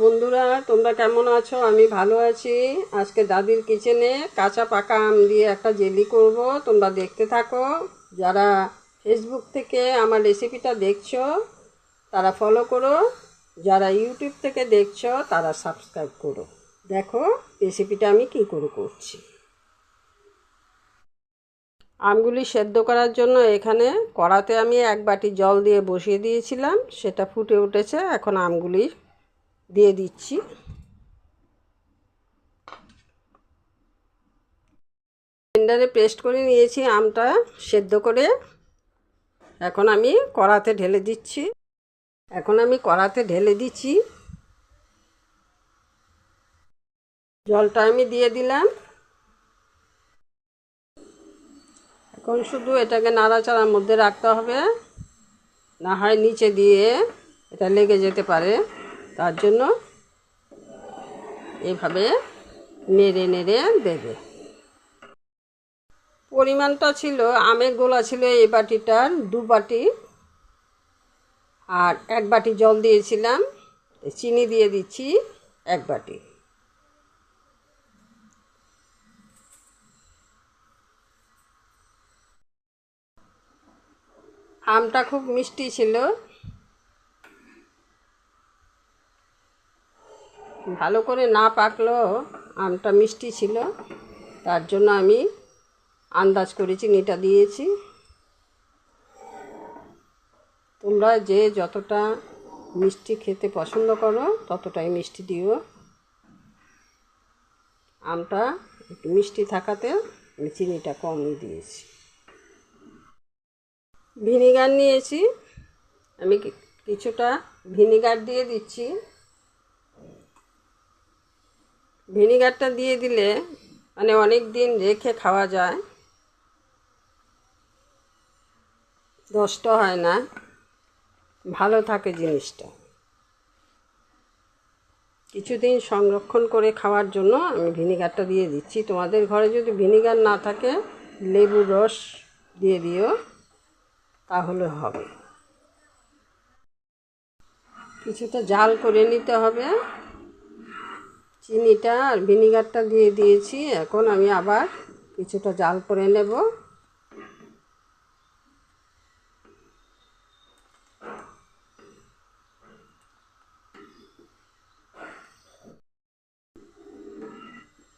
বন্ধুরা, তোমরা কেমন আছো? আমি ভালো আছি। আজকে দাদির কিচেনে কাঁচা পাকা আম দিয়ে একটা জেলি করব। তোমরা দেখতে থাকো। যারা ফেসবুক থেকে আমার রেসিপিটা দেখছ, তারা ফলো করো। যারা ইউটিউব থেকে দেখছ, তারা সাবস্ক্রাইব করো। দেখো রেসিপিটা আমি কী করে করছি। আমগুলি সেদ্ধ করার জন্য এখানে কড়াতে আমি এক বাটি জল দিয়ে বসিয়ে দিয়েছিলাম। সেটা ফুটে উঠেছে। এখন আমগুলি দিয়ে দিচ্ছি। ব্লেন্ডারে পেস্ট করে নিয়েছি আমটা সেদ্ধ করে। এখন আমি কড়াতে ঢেলে দিচ্ছি। এখন আমি কড়াতে ঢেলে দিচ্ছি। জলটা আমি দিয়ে দিলাম। এখন শুধু এটাকে নাড়াচাড়ার মধ্যে রাখতে হবে। না হয় নিচে দিয়ে এটা লেগে যেতে পারে। তার জন্য এভাবে নেড়ে নেড়ে দেবে। পরিমাণটা ছিল, আমের গোলা ছিল এই বাটিটার দু বাটি। আর এক বাটি জল দিয়েছিলাম, চিনি দিয়ে দিচ্ছি এক বাটি। আমটা খুব মিষ্টি ছিল। ভালো করে না পাকলেও আমটা মিষ্টি ছিল, তার জন্য আমি আন্দাজ করে চিনিটা দিয়েছি। তোমরা যে যতটা মিষ্টি খেতে পছন্দ করো, ততটাই মিষ্টি দিও। আমটা একটু মিষ্টি থাকাতে আমি চিনিটা কমই দিয়েছি। ভিনিগার নিয়েছি। আমি কিছুটা ভিনিগার দিয়ে দিচ্ছি। ভিনিগারটা দিয়ে দিলে মানে অনেক দিন রেখে খাওয়া যায়। নষ্ট হয় না। ভালো থাকে জিনিসটা। কিছুদিন সংরক্ষণ করে খাওয়ার জন্য আমি ভিনিগারটা দিয়ে দিচ্ছি। তোমাদের ঘরে যদি ভিনিগার না থাকে লেবুর রস দিয়ে দিও, তাহলে হবে। কিছুটা জাল করে নিতে হবে। চিনিটা আর ভিনিগারটা দিয়ে দিয়েছি। এখন আমি আবার কিছুটা জাল করে নেব।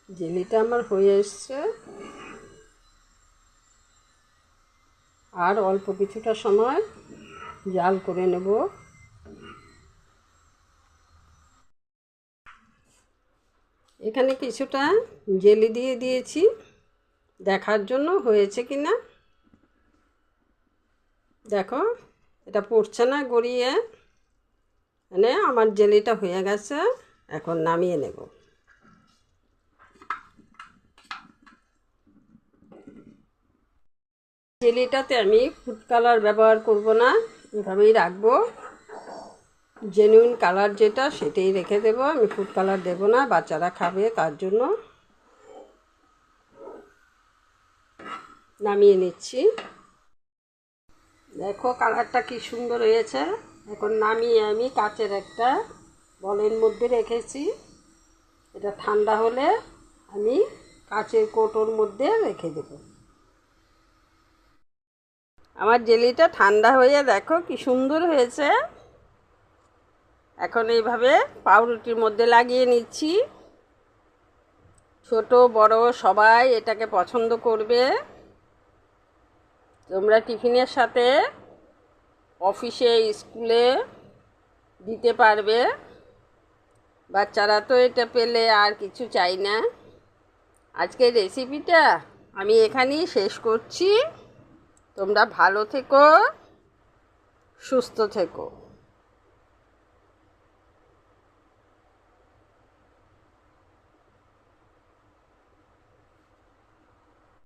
জেলিটা আমার হয়ে এসছে। আর অল্প কিছুটা সময় জাল করে নেব। এখানে কিছুটা জেলি দিয়ে দিয়েছি। দেখার জন্য হয়েছে কি না দেখো, এটা পড়ছে না গড়িয়ে। মানে আমার জেলিটা হয়ে গেছে, এখন নামিয়ে নেব। জেলিটাতে আমি ফুড কালার ব্যবহার করব না, এভাবেই রাখব। জেনুইন কালার যেটা, সেটাই রেখে দেব। আমি ফুড কালার দেব না, বাচ্চারা খাবে তার জন্য। নামিয়ে নিচ্ছি। দেখো কালারটা কি সুন্দর হয়েছে। এখন নামিয়ে আমি কাচের একটা বলের মধ্যে রেখেছি। এটা ঠান্ডা হলে আমি কাচের কোটোর মধ্যে রেখে দেবো। আমার জেলিটা ঠান্ডা হয়ে, দেখো কি সুন্দর হয়েছে। এখন এইভাবে পাউরুটির মধ্যে লাগিয়ে নিচ্ছি। ছোট, বড়, সবাই এটাকে পছন্দ করবে। তোমরা টিফিনের সাথে অফিসে, স্কুলে দিতে পারবে। বাচ্চারা তো এটা পেলে আর কিছু চাই না। আজকের রেসিপিটা আমি এখানেই শেষ করছি। তোমরা ভালো থেকো, সুস্থ থেকো।